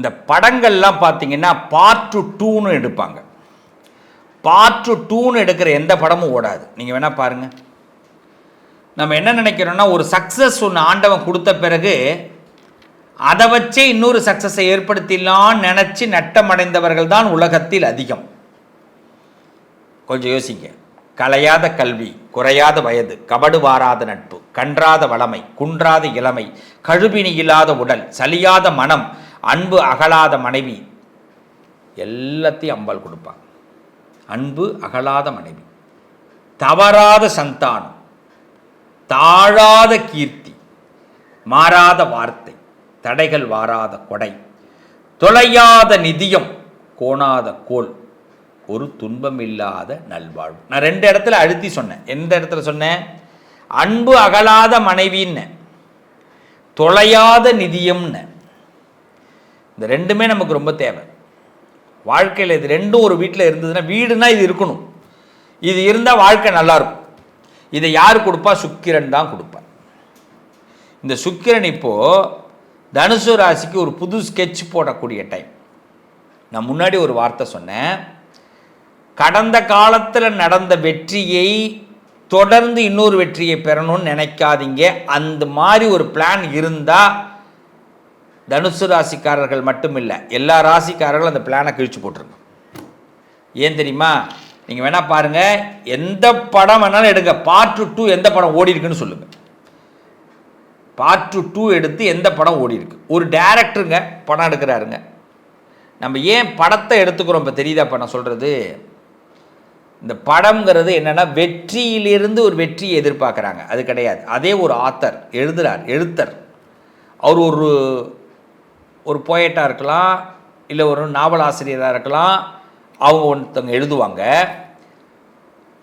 இந்த படங்கள்லாம் பார்த்தீங்கன்னா பார்ட் டூன்னு எடுப்பாங்க. பார்ட் டூன்னு எடுக்கிற எந்த படமும் ஓடாது. நீங்கள் வேணால் பாருங்கள் நம்ம என்ன நினைக்கிறோம்னா ஒரு சக்ஸஸ் ஒன்று ஆண்டவன் கொடுத்த பிறகு அதை வச்சே இன்னொரு சக்ஸஸை ஏற்படுத்திடலான்னு நினச்சி நட்டமடைந்தவர்கள் தான் உலகத்தில் அதிகம். கொஞ்சம் யோசிங்க. கலையாத கல்வி குறையாத வயது கபடு வாராத நட்பு கன்றாத வளமை குன்றாத இளமை கழுபினி இல்லாத உடல் சலியாத மனம் அன்பு அகலாத மனைவி. எல்லாத்தையும் அம்பாள் கொடுப்பாங்க அன்பு அகலாத மனைவி. தவறாத சந்தானம். தாழாத கீர்த்தி. மாறாத வார்த்தை. தடைகள் வாராத கொடை. தொலையாத நிதியம். கோணாத கோல். ஒரு துன்பம் இல்லாத நல்வாழ்வு. நான் ரெண்டு இடத்துல அழுத்தி சொன்னேன். எந்த இடத்துல சொன்னேன்? அன்பு அகலாத மனைவின்னு. தொலையாத நிதியம்னு. இந்த ரெண்டுமே நமக்கு ரொம்ப தேவை. வாழ்க்கையில் இது ரெண்டும் ஒரு வீட்டில் இருந்ததுன்னா வீடுனா இது இருக்கணும். இது இருந்தால் வாழ்க்கை நல்லாயிருக்கும் இதை யார் கொடுப்பா? சுக்கிரன் தான் கொடுப்பார். இந்த சுக்கிரன் இப்போது தனுசு ராசிக்கு ஒரு புது ஸ்கெட்ச் போடக்கூடிய டைம் நான் முன்னாடி ஒரு வார்த்தை சொன்னேன். கடந்த காலத்தில் நடந்த வெற்றியை தொடர்ந்து இன்னொரு வெற்றியை பெறணும்னு நினைக்காதீங்க. அந்த மாதிரி ஒரு பிளான் இருந்தால் தனுசு ராசிக்காரர்கள் மட்டும் இல்லை எல்லா ராசிக்காரர்களும் அந்த பிளானை கிழிச்சு போட்டுருங்க ஏன் தெரியுமா? நீங்கள் வேணால் பாருங்கள் எந்த படம் வேணாலும் எடுங்க. பார்ட் டூ எந்த படம் ஓடி இருக்குன்னு சொல்லுங்கள் பார்ட் டூ எடுத்து எந்த படம் ஓடி இருக்கு. ஒரு டேரக்டருங்க படம் எடுக்கிறாருங்க. நம்ம ஏன் படத்தை எடுத்துக்கிறோம் இப்போ தெரியுதா இப்போ நான் சொல்கிறது இந்த படம்ங்கிறது என்னென்னா வெற்றியிலிருந்து ஒரு வெற்றியை எதிர்பார்க்குறாங்க. அது கிடையாது. அதே ஒரு ஆத்தர் எழுதுறார் எழுத்தர். அவர் ஒரு ஒரு போயட்டாக இருக்கலாம் இல்லை ஒரு நாவல் ஆசிரியராக இருக்கலாம் அவங்க ஒருத்தவங்க எழுதுவாங்க.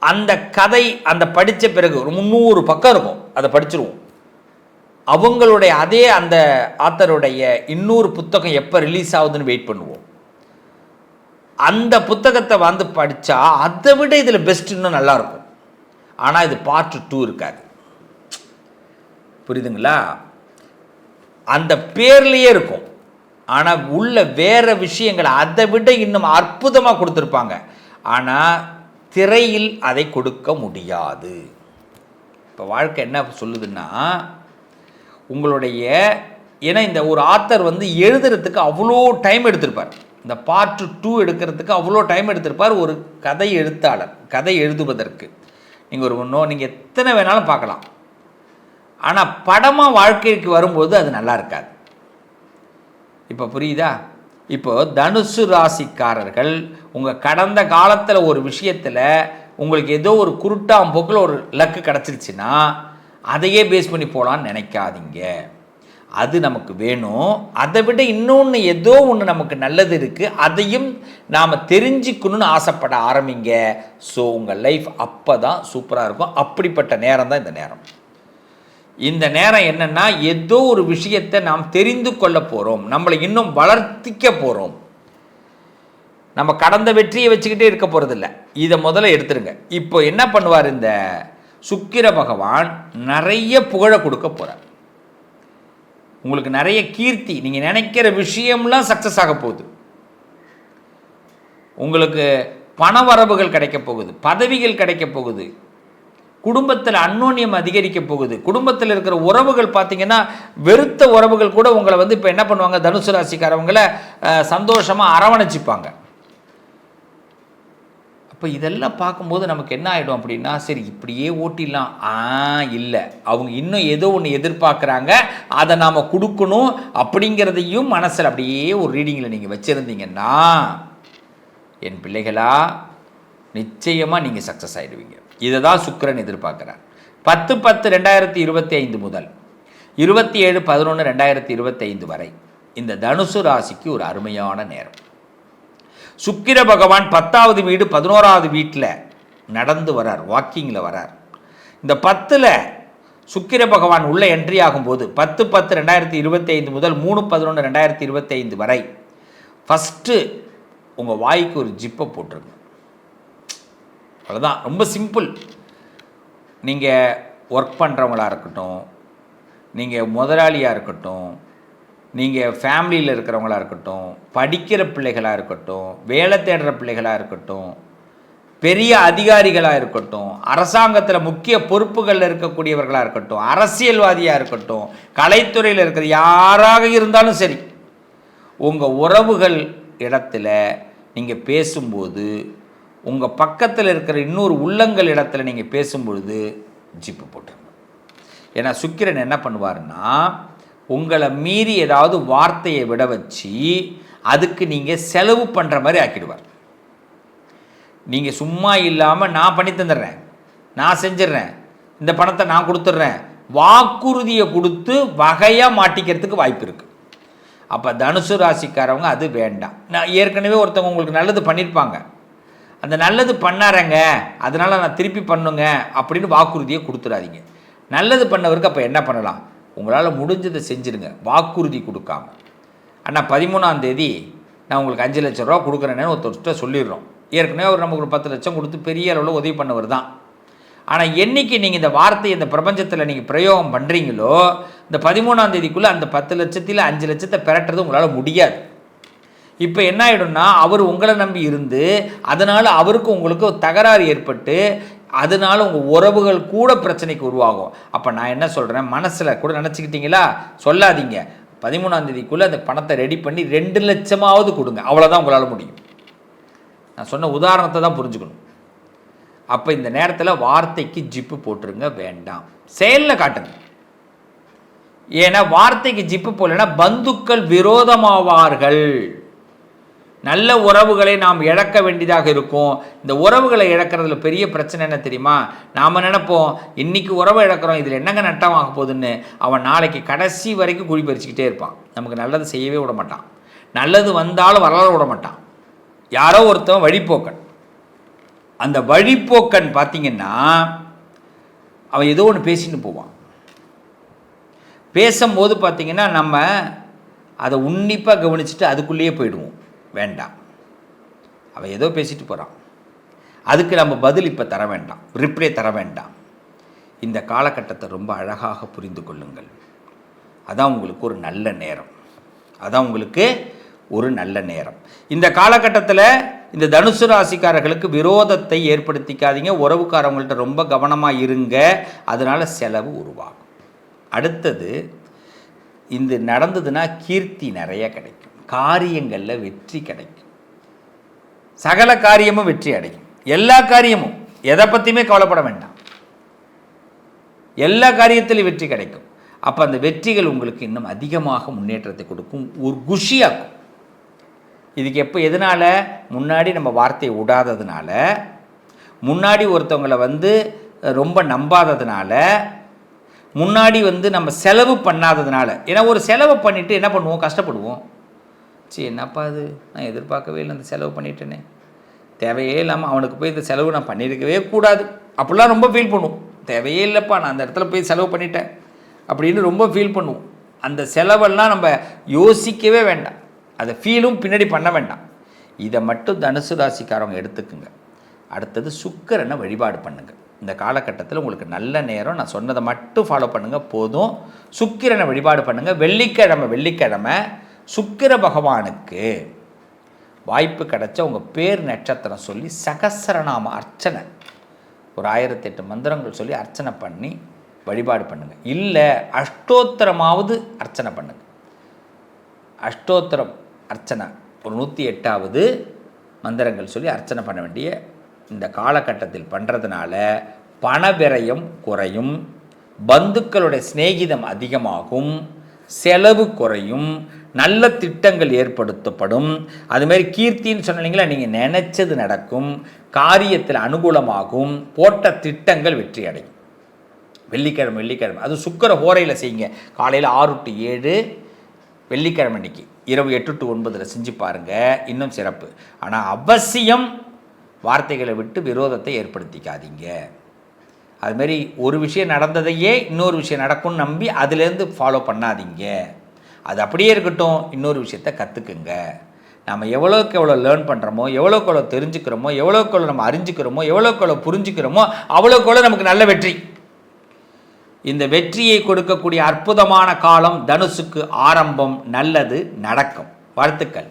அந்த கதை அந்த படித்த பிறகு ஒரு முந்நூறு பக்கம் இருக்கும் அதை படிச்சிருவோம். அவங்களுடைய அதே அந்த ஆத்தருடைய இன்னொரு புத்தகம் எப்போ ரிலீஸ் ஆகுதுன்னு வெயிட் பண்ணுவோம். அந்த புத்தகத்தை வந்து படித்தா அதை விட இதில் பெஸ்ட் இன்னும் நல்லாயிருக்கும் ஆனால் இது பார்ட் டூ இருக்காது. புரியுதுங்களா? அந்த பேர்லேயே இருக்கும். ஆனால் உள்ள வேற விஷயங்களை அதை விட இன்னும் அற்புதமாக கொடுத்துருப்பாங்க. ஆனால் திரையில் அதை கொடுக்க முடியாது. இப்போ வாழ்க்கை என்ன சொல்லுதுன்னா உங்களுடைய ஏன்னா இந்த ஒரு ஆத்தர் வந்து எழுதுறதுக்கு அவ்வளோ டைம் எடுத்திருப்பார். இந்த பார்ட் டூ எடுக்கிறதுக்கு அவ்வளோ டைம் எடுத்திருப்பார் ஒரு கதை எழுத்தாளர் கதை எழுதுவதற்கு. நீங்கள் ஒரு நோ நீங்கள் எத்தனை வேணாலும் பார்க்கலாம். ஆனால் படமாக வாழ்க்கைக்கு வரும்போது அது நல்லா இருக்காது. இப்போ புரியுதா? இப்போது தனுசு ராசிக்காரர்கள் உங்கள் கடந்த காலத்தில் ஒரு விஷயத்தில் உங்களுக்கு ஏதோ ஒரு குருட்டாம் போக்கில் ஒரு லக்கு கிடச்சிருச்சுன்னா அதையே பேஸ் பண்ணி போகலான்னு நினைக்காதீங்க. அது நமக்கு வேணும். அதை விட இன்னொன்று ஏதோ ஒன்று நமக்கு நல்லது இருக்குது அதையும் நாம் தெரிஞ்சுக்கணும்னு ஆசைப்பட ஆரம்பிங்க. ஸோ உங்கள் லைஃப் அப்போ தான் சூப்பராக இருக்கும். அப்படிப்பட்ட நேரம் தான் இந்த நேரம். இந்த நேரம் என்னென்னா ஏதோ ஒரு விஷயத்தை நாம் தெரிந்து கொள்ள போகிறோம் நம்மளை இன்னும் வளர்த்திக்க போகிறோம் நம்ம கடந்த வெற்றியை வச்சுக்கிட்டே இருக்க போகிறதில்ல இதை முதல்ல எடுத்துருங்க. இப்போ என்ன பண்ணுவார் இந்த சுக்கிர பகவான்? நிறைய புகழை கொடுக்க போகிறார் உங்களுக்கு நிறைய கீர்த்தி நீங்கள் நினைக்கிற விஷயம்லாம் சக்ஸஸ் ஆக போகுது. உங்களுக்கு பண வரவுகள் கிடைக்க போகுது பதவிகள் கிடைக்க போகுது. குடும்பத்தில் அன்னோன்யம் அதிகரிக்க போகுது. குடும்பத்தில் இருக்கிற உறவுகள் பார்த்தீங்கன்னா வெறுத்த உறவுகள் கூட உங்களை வந்து இப்போ என்ன பண்ணுவாங்க? தனுசு ராசிக்காரவங்களை சந்தோஷமாக அரவணைச்சிப்பாங்க. அப்போ இதெல்லாம் பார்க்கும்போது நமக்கு என்ன ஆகிடும் அப்படின்னா சரி இப்படியே ஓட்டிடலாம். ஆ இல்லை. அவங்க இன்னும் ஏதோ ஒன்று எதிர்பார்க்குறாங்க. அதை நாம் கொடுக்கணும் அப்படிங்கிறதையும் மனசில் அப்படியே ஒரு ரீடிங்கில் நீங்கள் வச்சுருந்தீங்கன்னா என் பிள்ளைகளா நிச்சயமாக நீங்கள் சக்ஸஸ் ஆகிடுவீங்க இதை தான் சுக்கிரன் எதிர்பார்க்குறார். பத்து பத்து ரெண்டாயிரத்தி இருபத்தி ஐந்து முதல் இருபத்தி ஏழு பதினொன்று ரெண்டாயிரத்தி இருபத்தைந்து வரை இந்த தனுசு ராசிக்கு ஒரு அருமையான நேரம். சுக்கிர பகவான் பத்தாவது வீடு பதினோராவது வீட்டில் நடந்து வரார் வாக்கிங்கில் வரார். இந்த பத்தில் சுக்கிர பகவான் உள்ளே என்ட்ரி ஆகும்போது பத்து பத்து ரெண்டாயிரத்தி இருபத்தி ஐந்து முதல் மூணு பதினொன்று ரெண்டாயிரத்தி இருபத்தி ஐந்து வரை ஃபஸ்ட்டு உங்கள் வாய்க்கு ஒரு ஜிப்பை போட்டிருங்க. அவ்வளோதான் ரொம்ப சிம்பிள் நீங்கள் ஒர்க் பண்ணுறவங்களாக இருக்கட்டும் நீங்கள் முதலாளியாக இருக்கட்டும் நீங்கள் ஃபேமிலியில் இருக்கிறவங்களா இருக்கட்டும் படிக்கிற பிள்ளைகளாக இருக்கட்டும் வேலை தேடுற பிள்ளைகளாக இருக்கட்டும் பெரிய அதிகாரிகளாக இருக்கட்டும் அரசாங்கத்தில் முக்கிய பொறுப்புகளில் இருக்கக்கூடியவர்களாக இருக்கட்டும் அரசியல்வாதியாக இருக்கட்டும் கலைத்துறையில் இருக்கிற யாராக இருந்தாலும் சரி உங்கள் உறவுகள் இடத்துல நீங்கள் பேசும்போது உங்கள் பக்கத்தில் இருக்கிற இன்னொரு உள்ளங்கள் இடத்துல நீங்கள் பேசும்பொழுது ஜிப்பு போட்டுருங்க. ஏன்னா சுக்கிரன் என்ன பண்ணுவாருன்னா உங்களை மீறி ஏதாவது வார்த்தையை விட வச்சு அதுக்கு நீங்கள் செலவு பண்ணுற மாதிரி ஆக்கிடுவார். நீங்கள் சும்மா இல்லாமல் நான் பண்ணி தந்துடுறேன் நான் செஞ்சிடுறேன் இந்த பணத்தை நான் கொடுத்துட்றேன் வாக்குறுதியை கொடுத்து வகையாக மாட்டிக்கிறதுக்கு வாய்ப்பு இருக்குது அப்போ தனுசு ராசிக்காரவங்க அது வேண்டாம். நான் ஏற்கனவே ஒருத்தவங்க உங்களுக்கு நல்லது பண்ணியிருப்பாங்க அந்த நல்லது பண்ணாரங்க அதனால் நான் திருப்பி பண்ணுங்க அப்படின்னு வாக்குறுதியை கொடுத்துடாதீங்க நல்லது பண்ணவருக்கு அப்போ என்ன பண்ணலாம்? உங்களால் முடிஞ்சதை செஞ்சுருங்க. வாக்குறுதி கொடுக்காம. அண்ணா பதிமூணாம் தேதி நான் உங்களுக்கு அஞ்சு லட்ச ரூபா கொடுக்குறேன்னு ஒருத்தர்கிட்ட சொல்லிடுறோம். ஏற்கனவே அவர் நமக்கு ஒரு பத்து லட்சம் கொடுத்து பெரிய அளவில் உதவி பண்ணவர் தான். ஆனால் என்னைக்கு நீங்கள் இந்த வார்த்தையை இந்த பிரபஞ்சத்தில் நீங்கள் பிரயோகம் பண்ணுறீங்களோ இந்த பதிமூணாம் தேதிக்குள்ளே அந்த பத்து லட்சத்தில் அஞ்சு லட்சத்தை பெறட்டுறது உங்களால் முடியாது. இப்போ என்ன ஆகிடும்னா அவர் உங்களை நம்பி இருந்து அதனால் அவருக்கு உங்களுக்கு தகராறு ஏற்பட்டு அதனால உங்கள் உறவுகள் கூட பிரச்சனைக்கு உருவாகும். அப்போ நான் என்ன சொல்கிறேன் மனசில் கூட நினச்சிக்கிட்டீங்களா? சொல்லாதீங்க. பதிமூணாம் தேதிக்குள்ளே அந்த பணத்தை ரெடி பண்ணி ரெண்டு லட்சமாவது கொடுங்க. அவ்வளோதான் உங்களால் முடியும். நான் சொன்ன உதாரணத்தை தான் புரிஞ்சுக்கணும். அப்போ இந்த நேரத்தில் வார்த்தைக்கு ஜிப்பு போட்டுருங்க. வேண்டாம். செயலில் காட்டுங்க. ஏன்னா வார்த்தைக்கு ஜிப்பு போடலைன்னா பந்துக்கள் விரோதமாவார்கள். நல்ல உறவுகளை நாம் இழக்க வேண்டியதாக இருக்கும். இந்த உறவுகளை இழக்கிறதுல பெரிய பிரச்சனை என்ன தெரியுமா? நாம் நினைப்போம் இன்னைக்கு உறவை இழக்கிறோம் இதில் என்னங்க நட்டமாக போகுதுன்னு? அவன் நாளைக்கு கடைசி வரைக்கும் குழி பறிச்சுக்கிட்டே இருப்பான். நமக்கு நல்லது செய்யவே விட மாட்டான். நல்லது வந்தாலும் வரலாறு விட மாட்டான். யாரோ ஒருத்தன் வழிப்போக்கன். அந்த வழிப்போக்கன் பார்த்தீங்கன்னா அவன் ஏதோ ஒன்று பேசின்னு போவான். பேசும்போது பார்த்தீங்கன்னா நம்ம அதை உன்னிப்பாக கவனிச்சுட்டு அதுக்குள்ளேயே போயிடுவோம். வேண்டாம். அவன் ஏதோ பேசிட்டு போகிறான் அதுக்கு நம்ம பதில் இப்போ தர வேண்டாம். ரிப்ளை தர வேண்டாம். இந்த காலகட்டத்தை ரொம்ப அழகாக புரிந்து கொள்ளுங்கள். அதான் உங்களுக்கு ஒரு நல்ல நேரம். அதான் உங்களுக்கு ஒரு நல்ல நேரம். இந்த காலகட்டத்தில் இந்த தனுசு ராசிக்காரர்களுக்கு விரோதத்தை ஏற்படுத்திக்காதீங்க. உறவுக்காரவங்கள்ட்ட ரொம்ப கவனமாக இருங்க. அதனால் செலவு உருவாகும். அடுத்தது இந்த நடந்ததுன்னா கீர்த்தி நிறைய கிடைக்கும். காரியங்களில் வெற்றி கிடைக்கும். சகல காரியமும் வெற்றி அடையும். எல்லா காரியமும். எதை பற்றியுமே கவலைப்பட வேண்டாம். எல்லா காரியத்திலும் வெற்றி கிடைக்கும். அப்போ அந்த வெற்றிகள் உங்களுக்கு இன்னும் அதிகமாக முன்னேற்றத்தை கொடுக்கும். ஒரு குஷியாக்கும். இதுக்கு எப்போ எதனால்? முன்னாடி நம்ம வார்த்தையை விடாததுனால முன்னாடி ஒருத்தவங்களை வந்து ரொம்ப நம்பாததுனால முன்னாடி வந்து நம்ம செலவு பண்ணாததுனால. ஏன்னா ஒரு செலவு பண்ணிவிட்டு என்ன பண்ணுவோம்? கஷ்டப்படுவோம். சரி என்னப்பா அது நான் எதிர்பார்க்கவே இல்லை அந்த செலவு பண்ணிட்டேனே. தேவையே இல்லாமல் அவனுக்கு போய் இந்த செலவு நான் பண்ணியிருக்கவே கூடாது. அப்படிலாம் ரொம்ப ஃபீல் பண்ணுவோம். தேவையே இல்லைப்பா நான் அந்த இடத்துல போய் செலவு பண்ணிட்டேன். அப்படின்னு ரொம்ப ஃபீல் பண்ணுவோம். அந்த செலவெல்லாம் நம்ம யோசிக்கவே வேண்டாம். அதை ஃபீலும் பின்னாடி பண்ண வேண்டாம். இதை மட்டும் தனுசு ராசிக்காரவங்க எடுத்துக்குங்க. அடுத்தது சுக்கரனை வழிபாடு பண்ணுங்கள் இந்த காலகட்டத்தில் உங்களுக்கு நல்ல நேரம் நான் சொன்னதை மட்டும் ஃபாலோ பண்ணுங்கள் போதும். சுக்கிரனை வழிபாடு பண்ணுங்கள் வெள்ளிக்கிழமை வெள்ளிக்கிழமை சுக்கிர பகவானுக்கு வாய்ப்பு கிடைச்ச உங்கள் பேர் நட்சத்திரம் சொல்லி சகசரநாம அர்ச்சனை. ஒரு ஆயிரத்தி எட்டு மந்திரங்கள் சொல்லி அர்ச்சனை பண்ணி வழிபாடு பண்ணுங்கள் இல்லை அஷ்டோத்திரமாவது அர்ச்சனை பண்ணுங்கள் அஷ்டோத்திரம் அர்ச்சனை ஒரு நூற்றி எட்டாவது மந்திரங்கள் சொல்லி அர்ச்சனை பண்ண வேண்டிய இந்த காலகட்டத்தில் பண்ணுறதுனால பணவிரயம் குறையும் பந்துக்களுடைய சிநேகிதம் அதிகமாகும் செலவு குறையும் நல்ல திட்டங்கள் ஏற்படுத்தப்படும். அதுமாரி கீர்த்தின்னு சொன்னீங்களா நீங்கள் நினச்சது நடக்கும் காரியத்தில் அனுகூலமாகும் போட்ட திட்டங்கள் வெற்றி அடையும். வெள்ளிக்கிழமை வெள்ளிக்கிழமை. அது சுக்கர ஹோரையில் செய்யுங்க. காலையில் ஆறு டு ஏழு வெள்ளிக்கிழமை அன்னைக்கு. இரவு எட்டு டு ஒன்பதில் செஞ்சு பாருங்கள் இன்னும் சிறப்பு. ஆனால் அவசியம் வார்த்தைகளை விட்டு விரோதத்தை ஏற்படுத்திக்காதீங்க. அதுமாரி ஒரு விஷயம் நடந்ததையே இன்னொரு விஷயம் நடக்கும்னு நம்பி அதுலேருந்து ஃபாலோ பண்ணாதீங்க. அது அப்படியே இருக்கட்டும். இன்னொரு விஷயத்த கற்றுக்குங்க நம்ம எவ்வளோக்கு எவ்வளோ லேர்ன் பண்ணுறோமோ எவ்வளோக்கு எவ்வளோ தெரிஞ்சுக்கிறோமோ எவ்வளோக்கு எவ்வளோ நம்ம அறிஞ்சிக்கிறோமோ எவ்வளோக்கு எவ்வளோ புரிஞ்சுக்கிறோமோ அவ்வளோக்கு எவ்வளோ நமக்கு நல்ல வெற்றி. இந்த வெற்றியை கொடுக்கக்கூடிய அற்புதமான காலம் தனுசுக்கு ஆரம்பம் நல்லது நடக்கும். வாழ்த்துக்கள்.